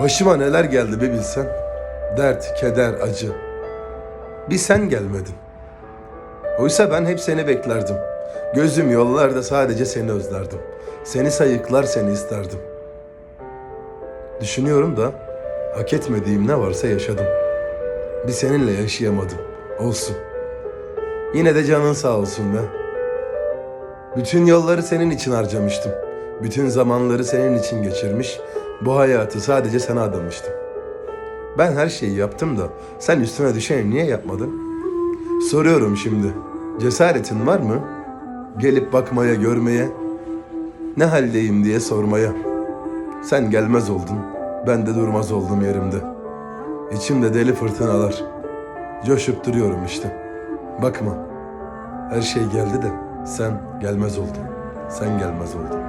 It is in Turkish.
Başıma neler geldi bir bilsen. Dert, keder, acı. Bir sen gelmedin. Oysa ben hep seni beklerdim. Gözüm yollarda sadece seni özlerdim. Seni sayıklar seni isterdim. Düşünüyorum da hak etmediğim ne varsa yaşadım. Bir seninle yaşayamadım. Olsun. Yine de canın sağ olsun be. Bütün yolları senin için harcamıştım. Bütün zamanları senin için geçirmiş. Bu hayatı sadece sana adamıştım. Ben her şeyi yaptım da sen üstüne düşeni niye yapmadın? Soruyorum şimdi. Cesaretin var mı? Gelip bakmaya, görmeye, ne haldeyim diye sormaya. Sen gelmez oldun, ben de durmaz oldum yerimde. İçimde deli fırtınalar. Coşup duruyorum işte. Bakma, her şey geldi de sen gelmez oldun. Sen gelmez oldun.